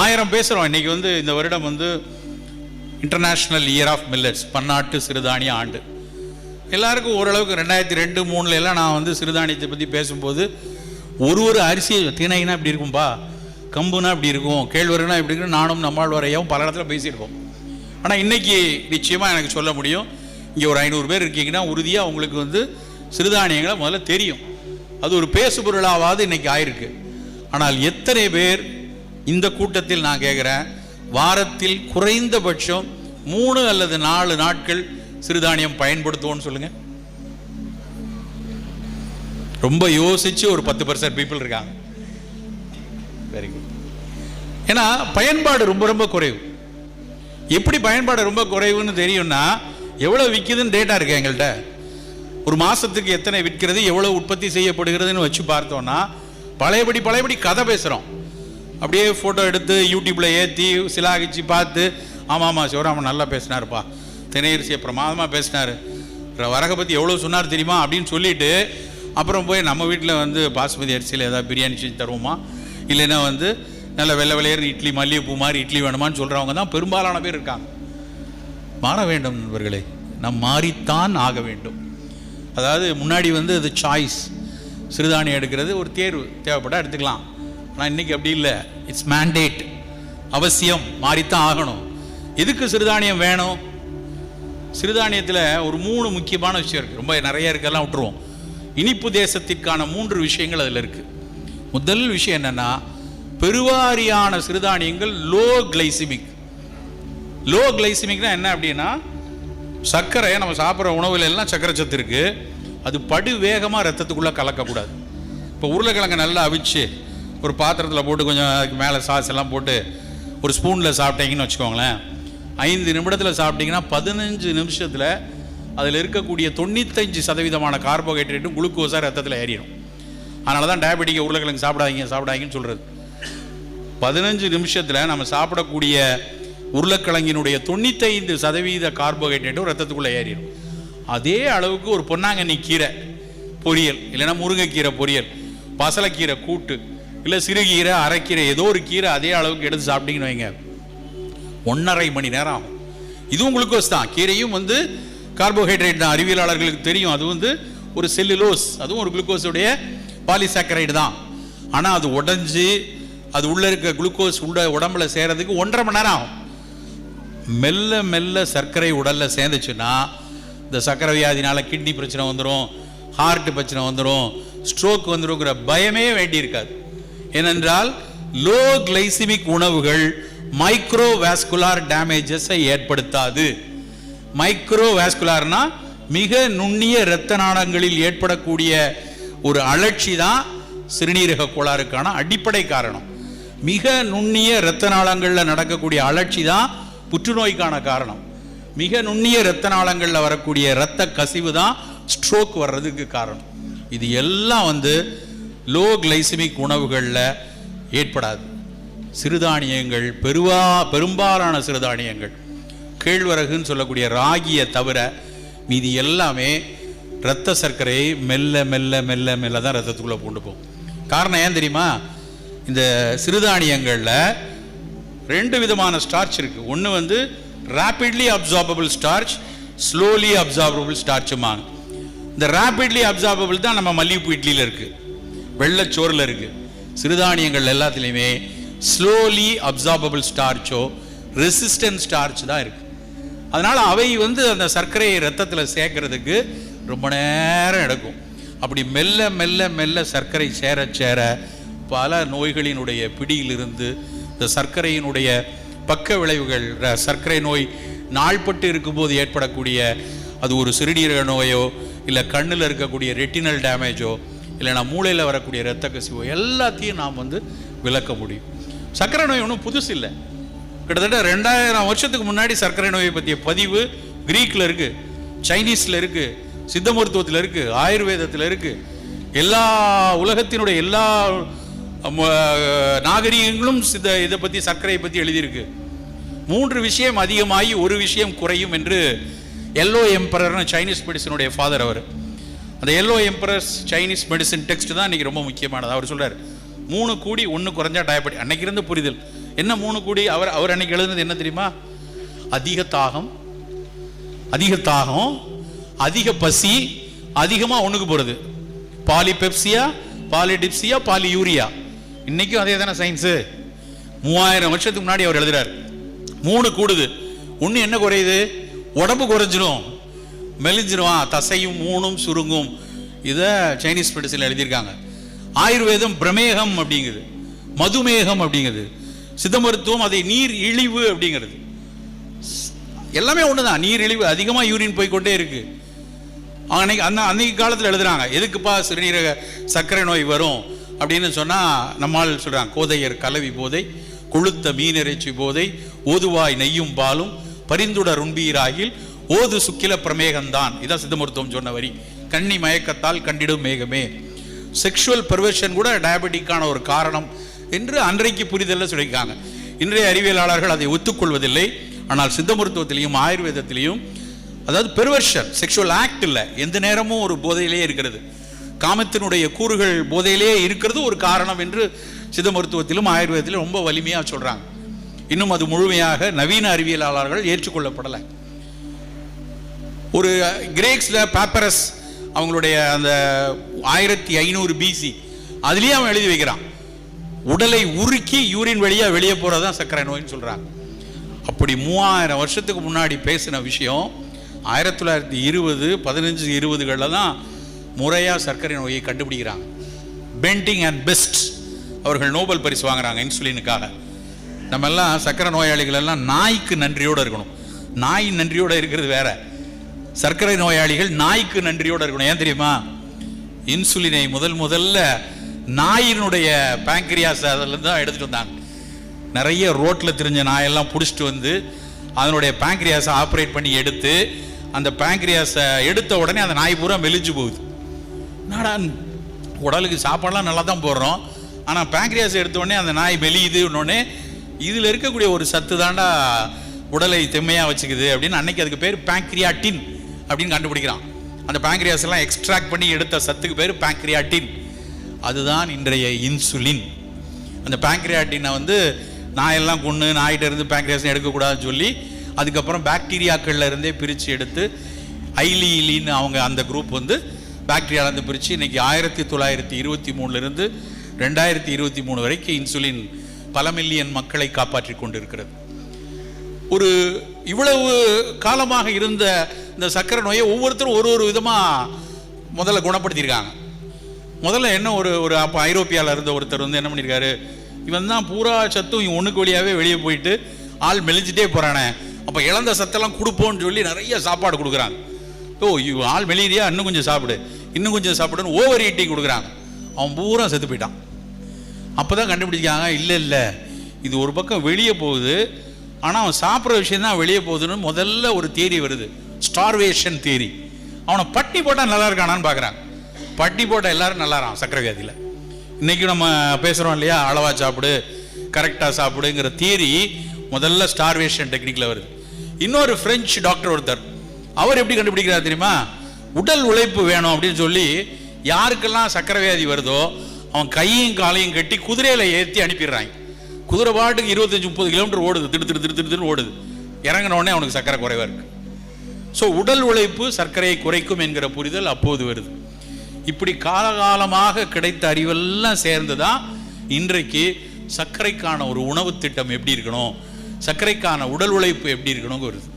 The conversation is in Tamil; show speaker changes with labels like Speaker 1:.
Speaker 1: ஆயிரம் பேசுகிறோம் இன்னைக்கு வந்து இந்த வருடம் வந்து இன்டர்நேஷ்னல் இயர் ஆஃப் மில்லட்ஸ் பன்னாட்டு சிறுதானிய ஆண்டு. எல்லாருக்கும் ஓரளவுக்கு ரெண்டாயிரத்தி ரெண்டு மூணுல எல்லாம் நான் வந்து சிறுதானியத்தை பற்றி பேசும்போது ஒரு ஒரு அரிசியை திணைனா இப்படி இருக்கும்பா? கம்புனா இப்படி இருக்கும் கேழ்வரகுனா இப்படி இருக்கும் நானும் நம்மாழ்வாரையாவும் பல இடத்துல பேசியிருக்கோம். ஆனால் இன்னைக்கு நிச்சயமாக எனக்கு சொல்ல முடியும் இங்கே ஒரு ஐநூறு பேர் இருக்கீங்கன்னா உறுதியாக உங்களுக்கு வந்து சிறுதானியங்களை முதல்ல தெரியும். அது ஒரு பேசு பொருளாவது இன்னைக்கு ஆயிருக்கு. ஆனால் எத்தனை பேர் இந்த கூட்டத்தில் நான் கேட்குறேன் வாரத்தில் குறைந்தபட்சம் மூணு அல்லது நாலு நாட்கள் சிறுதானியம் பயன்படுத்துவோம்னு சொல்லுங்க. ரொம்ப யோசிச்சு ஒரு பத்து பர்சன்ட் பீப்புள் இருக்காங்க. வெரி குட் ஏன்னா பயன்பாடு ரொம்ப ரொம்ப குறைவு. எப்படி பயன்பாடு ரொம்ப குறைவுன்னு தெரியும்னா எவ்வளோ விற்கிதுன்னு டேட்டா இருக்கு எங்கள்கிட்ட ஒரு மாதத்துக்கு எத்தனை விற்கிறது எவ்வளோ உற்பத்தி செய்யப்படுகிறதுன்னு வச்சு பார்த்தோன்னா பழையபடி பழையபடி கதை பேசுகிறோம் அப்படியே ஃபோட்டோ எடுத்து யூடியூப்பில் ஏற்றி சிலாகிச்சு பார்த்து ஆமாம் ஆமாம் சிவராமன் நல்லா பேசினார்ப்பா. திணையரிசியை பிரமாதமாக பேசினார். வரகை பற்றி எவ்வளோ சொன்னார் தெரியுமா? அப்படின்னு சொல்லிட்டு அப்புறம் போய் நம்ம வீட்டில் வந்து பாஸ்மதி அரிசியில் ஏதாவது பிரியாணி செஞ்சு தருவோமா? இல்லைன்னா வந்து நல்ல வெள்ளை வெள்ளையர் இட்லி மல்லிகைப்பூ மாதிரி இட்லி வேணுமான்னு சொல்கிறவங்க தான் பெரும்பாலான பேர் இருக்காங்க. மாற வேண்டும் நண்பர்களே. நாம் மாறித்தான் ஆக வேண்டும். அதாவது முன்னாடி வந்து அது சாய்ஸ் சிறுதானியம் எடுக்கிறது ஒரு தேர்வு. தேவைப்பட்டால் எடுத்துக்கலாம். ஆனால் இன்றைக்கி அப்படி இல்லை. இட்ஸ் மேண்டேட் அவசியம். மாறித்தான் ஆகணும். எதுக்கு சிறுதானியம் வேணும்? சிறுதானியத்தில் ஒரு மூணு முக்கியமான விஷயம் இருக்குது ரொம்ப நிறைய இருக்கெல்லாம் விட்டுருவோம். இனிப்பு தேசத்திற்கான மூன்று விஷயங்கள் அதில் இருக்குது முதல் விஷயம் என்னென்னா பெருவாரியான சிறுதானியங்கள் லோ கிளைசிமிக் லோ கிளைசிமிக்னா என்ன அப்படின்னா சர்க்கரை நம்ம சாப்பிட்ற உணவுல எல்லாம் சர்க்கரை சத்து இருக்கு. அது படு வேகமாக ரத்தத்துக்குள்ளே கலக்கக்கூடாது. இப்போ உருளைக்கிழங்கு நல்லா அவிச்சு ஒரு பாத்திரத்தில் போட்டு கொஞ்சம் அதுக்கு மேலே சாஸ் எல்லாம் போட்டு ஒரு ஸ்பூனில் சாப்பிட்டீங்கன்னு வச்சுக்கோங்களேன். ஐந்து நிமிடத்தில் சாப்பிட்டீங்கன்னா பதினஞ்சு நிமிஷத்தில் அதில் இருக்கக்கூடிய தொண்ணூத்தஞ்சு சதவீதமான கார்போஹைட்ரேட்டும் குளுக்கோஸாக ரத்தத்தில் ஏறிடும். அதனால தான் டயபெட்டிக்கை உருளைக்கிழங்கு சாப்பிடாதீங்க சாப்பிடாதீங்கன்னு சொல்கிறது பதினஞ்சு நிமிஷத்தில் நம்ம சாப்பிடக்கூடிய உருளைக்கிழங்கினுடைய தொண்ணூத்தைந்து சதவீத கார்போஹைட்ரேட்டும் ரத்தத்துக்குள்ளே ஏறிடும். அதே அளவுக்கு ஒரு பொன்னாங்கண்ணி கீரை பொரியல் இல்லைன்னா முருங்கைக்கீரை பொரியல் பசலைக்கீரை கூட்டு இல்லை சிறுகீரை அரைக்கீரை ஏதோ ஒரு கீரை அதே அளவுக்கு எடுத்து சாப்பிட்டீங்கன்னு வைங்க. ஒன்றரை மணி நேரம் ஆகும். இதுவும் குளுக்கோஸ் தான். கீரையும் வந்து கார்போஹைட்ரேட் தான். அறிவியலாளர்களுக்கு தெரியும். அது வந்து ஒரு செல்லுலோஸ் அதுவும் ஒரு குளுக்கோஸுடைய பாலிசாக்கரைடு தான். ஆனால் அது உடஞ்சி அது உள்ளே இருக்க குளுக்கோஸ் உள்ள உடம்புல சேர்கிறதுக்கு ஒன்றரை மணி நேரம் ஆகும். மெல்ல மெல்ல சர்க்கரை உடலில் சேர்ந்துச்சுன்னா இந்த சர்க்கரை வியாதினால கிட்னி பிரச்சனை வந்துடும் ஹார்ட் பிரச்சனை வந்துடும் ஸ்ட்ரோக் வந்துருங்கிற பயமே வேண்டியிருக்காது ஏனென்றால் லோ கிளைசிமிக் உணவுகள் மைக்ரோவேஸ்குலார் டேமேஜஸை ஏற்படுத்தாது. மைக்ரோவாஸ்குலார்னா மிக நுண்ணிய இரத்த நாளங்களில் ஏற்படக்கூடிய ஒரு அழற்சி தான் சிறுநீரக கோளாறுக்கான அடிப்படை காரணம். மிக நுண்ணிய இரத்த நாளங்களில் நடக்கக்கூடிய அழற்சி தான் புற்றுநோய்க்கான காரணம். மிக நுண்ணிய இரத்த நாளங்களில் வரக்கூடிய இரத்த கசிவு தான் ஸ்ட்ரோக் வர்றதுக்கு காரணம். இது எல்லாம் வந்து லோ கிளைசமிக் உணவுகளில் ஏற்படாது. சிறுதானியங்கள் பெருவா பெரும்பாலான சிறுதானியங்கள். கேழ்வரகுன்னு சொல்லக்கூடிய ராகியை தவிர மீதி எல்லாமே இரத்த சர்க்கரையை மெல்ல மெல்ல மெல்ல மெல்ல தான் ரத்தத்துக்குள்ளே கொண்டு போகும். காரணம் ஏன் தெரியுமா? இந்த சிறுதானியங்களில் ரெண்டு விதமான ஸ்டார்ச் இருக்குது ஒன்று வந்து rapidly absorbable starch slowly absorbable ஸ்டார்ச்சுமாங்க இந்த ரேபிட்லி அப்சார்பபிள் தான் நம்ம மல்லிகைப்பூ இட்லியில் இருக்குது வெள்ளச்சோறில் இருக்குது சிறுதானியங்கள் எல்லாத்துலேயுமே ஸ்லோலி அப்சார்பபிள் ஸ்டார்ச்சோ ரெசிஸ்டன்ட் ஸ்டார்ச் தான் இருக்குது அதனால் அவை வந்து அந்த சர்க்கரையை ரத்தத்தில் சேர்க்கறதுக்கு ரொம்ப நேரம் எடுக்கும். அப்படி மெல்ல மெல்ல மெல்ல சர்க்கரை சேர சேர பல நோய்களினுடைய பிடியிலிருந்து இந்த சர்க்கரையினுடைய பக்க விளைவுகள் சர்க்கரை நோய் நாள்பட்டு இருக்கும்போது ஏற்படக்கூடிய அது ஒரு சிறுநீரக நோயோ இல்லை கண்ணில் இருக்கக்கூடிய ரெட்டினல் டேமேஜோ இல்லைனா மூளையில் வரக்கூடிய இரத்த கசிவோ எல்லாத்தையும் நாம் வந்து விளக்க முடியும். சர்க்கரை நோய் ஒன்றும் புதுசு இல்லை. கிட்டத்தட்ட ரெண்டாயிரம் வருஷத்துக்கு முன்னாடி சர்க்கரை நோயை பற்றிய பதிவு கிரீக்கில் இருக்குது சைனீஸில் இருக்குது சித்த மருத்துவத்தில் இருக்குது ஆயுர்வேதத்தில் இருக்குது எல்லா உலகத்தினுடைய எல்லா ம, நாகரிகங்களும் சித்த இதை பற்றி சர்க்கரையை பற்றி எழுதியிருக்கு. மூன்று விஷயம் அதிகமாகி ஒரு விஷயம் குறையும் என்று எல்லோ எம்பரர்னு சைனீஸ் மெடிசனுடைய ஃபாதர் அவர். அந்த yellow empress Chinese medicine text தான் இன்னைக்கு ரொம்ப முக்கியமானது. அவர் சொல்றாரு மூணு கூடி ஒன்று குறைஞ்சா டயபெட்டி அன்னைக்கு இருந்த புரிதல். என்ன மூணு கூடி? அவர் அவர் அன்னைக்கு எழுதுனது என்ன தெரியுமா? அதிக தாகம் அதிக தாகம் அதிக பசி அதிகமாக ஒண்ணுக்கு போகிறது பாலிபெப்சியா பாலிடிப்சியா பாலி யூரியா. இன்னைக்கும் அதே தானே சயின்ஸு மூவாயிரம் வருஷத்துக்கு முன்னாடி அவர் எழுதுறாரு மூணு கூடுது. ஒன்று என்ன குறையுது? உடம்பு குறைஞ்சிடும் மெலிஞ்சிருவான் தசையும் மூணும் சுருங்கும். இதை சைனீஸ் மெடிசனில் எழுதியிருக்காங்க. ஆயுர்வேதம் பிரமேகம் அப்படிங்குது. மதுமேகம் அப்படிங்குது. சித்த மருத்துவம் அதை நீர் இழிவு அப்படிங்கிறது. எல்லாமே ஒன்று தான் நீர் இழிவு அதிகமாக யூரின் போய்க்கொண்டே இருக்கு. அன்னைக்கு அந்த அன்னைக்கு காலத்தில் எழுதுறாங்க. எதுக்குப்பா சிறுநீரக சர்க்கரை நோய் வரும் அப்படின்னு சொன்னால் நம்மால் சொல்கிறாங்க கோதையர் கலவி போதை கொளுத்த மீனிறைச்சி போதை ஓதுவாய் நெய்யும் பாலும் பரிந்துடர் உண்பீராகில் ஓது சுக்கில பிரமேகம்தான். இதான் சித்த மருத்துவம் சொன்ன வரி. கண்ணி மயக்கத்தால் கண்டிடும் மேகமே. செக்ஷுவல் பெர்வர்ஷன் கூட டயபெட்டிக்கான ஒரு காரணம் என்று அன்றைக்கு புரிதலில் சொல்லியிருக்காங்க. இன்றைய அறிவியலாளர்கள் அதை ஒத்துக்கொள்வதில்லை. ஆனால் சித்த மருத்துவத்திலையும் ஆயுர்வேதத்திலையும் அதாவது பெர்வர்ஷன் செக்ஷுவல் ஆக்ட் இல்லை. எந்த நேரமும் ஒரு போதையிலே இருக்கிறது. காமத்தினுடைய கூறுகள் போதையிலே இருக்கிறது ஒரு காரணம் என்று சித்த மருத்துவத்திலும் ஆயுர்வேதத்திலும் ரொம்ப வலிமையாக சொல்கிறாங்க இன்னும் அது முழுமையாக நவீன அறிவியலாளர்கள் ஏற்றுக்கொள்ளப்படலை. ஒரு கிரேக்ஸில் பேப்பரஸ் அவங்களுடைய அந்த ஆயிரத்தி ஐநூறு பிசி அதுலேயே அவன் எழுதி வைக்கிறான். உடலை உருக்கி யூரின் வழியாக வெளியே போகிறது தான் சர்க்கரை நோயின்னு சொல்கிறாங்க அப்படி மூவாயிரம் வருஷத்துக்கு முன்னாடி பேசின விஷயம் ஆயிரத்தி தொள்ளாயிரத்தி இருபது பதினஞ்சு இருபதுகளில் தான் முறையாக சர்க்கரை நோயை கண்டுபிடிக்கிறாங்க. பெண்டிங் அண்ட் பெஸ்ட் அவர்கள் நோபல் பரிசு வாங்குறாங்க இன்சுலினுக்காக. நம்ம எல்லாம் சர்க்கரை நோயாளிகள் எல்லாம் நாய்க்கு நன்றியோடு இருக்கணும். நாய் நன்றியோடு இருக்கிறது வேறு. சர்க்கரை நோயாளிகள் நாய்க்கு நன்றியோடு இருக்கணும். ஏன் தெரியுமா? இன்சுலினை முதல் முதல்ல நாயினுடைய பேங்க்ரியாஸ் அதிலேருந்து தான் எடுத்துகிட்டு வந்தாங்க. நிறைய ரோட்டில் தெரிஞ்ச நாயெல்லாம் பிடிச்சிட்டு வந்து அதனுடைய பேங்க்ரியாஸை ஆப்ரேட் பண்ணி எடுத்து அந்த பேங்க்ரியாஸை எடுத்த உடனே அந்த நாய் பூரா மெலிஞ்சு போகுது. நாடா உடலுக்கு சாப்பாடெல்லாம் நல்லா தான் போடுறோம். ஆனால் பேங்க்ரியாஸ் எடுத்த உடனே அந்த நாய் மெலியுது உடனே இதில் இருக்கக்கூடிய ஒரு சத்து தாண்டா உடலை தெம்மையாக வச்சுக்குது அப்படின்னு அன்னைக்கு அதுக்கு பேர் பேங்க்ரியாட்டின் அப்படின்னு கண்டுபிடிக்கிறான். அந்த பேங்க்ரியாஸ் எல்லாம் எக்ஸ்ட்ராக்ட் பண்ணி எடுத்த சத்துக்கு பேர் பேங்க்ரியாட்டின் அதுதான் இன்றைய இன்சுலின் அந்த பேங்க்ரியாட்டினை வந்து நாயெல்லாம் கொண்டு நாய்கிட்ட இருந்து பேங்க்ரியாஸ் எடுக்கக்கூடாதுன்னு சொல்லி அதுக்கப்புறம் பாக்டீரியாக்கள்ல இருந்தே பிரித்து எடுத்து ஐலீலின்னு அவங்க அந்த குரூப் வந்து பாக்டீரியாவிலேருந்து பிரித்து இன்றைக்கி ஆயிரத்தி தொள்ளாயிரத்தி இருபத்தி மூணுலேருந்து ரெண்டாயிரத்தி இருபத்தி மூணு வரைக்கும் இன்சுலின் பல மில்லியன் மக்களை காப்பாற்றி கொண்டிருக்கிறது. ஒரு இவ்வளவு காலமாக இருந்த இந்த சர்க்கரை நோயை ஒவ்வொருத்தரும் ஒரு ஒரு விதமாக முதல்ல குணப்படுத்தியிருக்காங்க. முதல்ல என்ன ஒரு ஒரு அப்போ ஐரோப்பியாவில் இருந்த ஒருத்தர் வந்து என்ன பண்ணியிருக்காரு? இவன் தான் பூரா சத்தும் இவன் ஒன்றுக்கு வழியாகவே வெளியே போயிட்டு ஆள் மெலிஞ்சிட்டே போகிறானே அப்போ இழந்த சத்தெல்லாம் கொடுப்போம்னு சொல்லி நிறைய சாப்பாடு கொடுக்குறாங்க. ஓ இவ ஆள் மெலியிறியா இன்னும் கொஞ்சம் சாப்பிடு. இன்னும் கொஞ்சம் சாப்பிடுன்னு ஓவர் ஈட்டிங் கொடுக்குறாங்க. அவன் பூரா செத்து போயிட்டான். அப்போ தான் கண்டுபிடிச்சாங்க இல்லை இல்லை. இது ஒரு பக்கம் வெளியே போகுது. ஆனால் அவன் சாப்பிட்ற விஷயம் தான் வெளியே போகுதுன்னு முதல்ல ஒரு தேரி வருது. Starvation theory. அவனை பட்டி போட்டால் நல்லா இருக்கானான்னு பார்க்குறான் பட்டி போட்டால் எல்லாரும் நல்லா இருக்கான் சக்கரை வியாதியில் இன்றைக்கி நம்ம பேசுகிறோம் இல்லையா? அளவா சாப்பிடு கரெக்டாக சாப்பிடுங்கிற தியரி முதல்ல ஸ்டார்வேஷன் டெக்னிக்கில் வருது. இன்னொரு ஃப்ரெஞ்சு டாக்டர் ஒருத்தர் அவர் எப்படி கண்டுபிடிக்கிறார் தெரியுமா? உடல் உழைப்பு வேணும் அப்படின்னு சொல்லி யாருக்கெல்லாம் சக்கரை வியாதி வருதோ அவன் கையும் காலையும் கட்டி குதிரையில் ஏற்றி அனுப்பிடுறாங்க. குதிரை பாட்டுக்கு இருபத்தஞ்சி முப்பது கிலோமீட்டர் ஓடுது. திடு திடு திடு திடுன்னு ஓடுது. இறங்கினோடனே அவனுக்கு சக்கரை குறைவாக இருக்கு. ஸோ உடல் உழைப்பு சர்க்கரையை குறைக்கும் என்கிற புரிதல் அப்போது வருது. இப்படி காலகாலமாக கிடைத்த அறிவெல்லாம் சேர்ந்து தான் இன்றைக்கு சர்க்கரைக்கான ஒரு உணவு திட்டம் எப்படி இருக்கணும்? சர்க்கரைக்கான உடல் உழைப்பு எப்படி இருக்கணுங்கிறது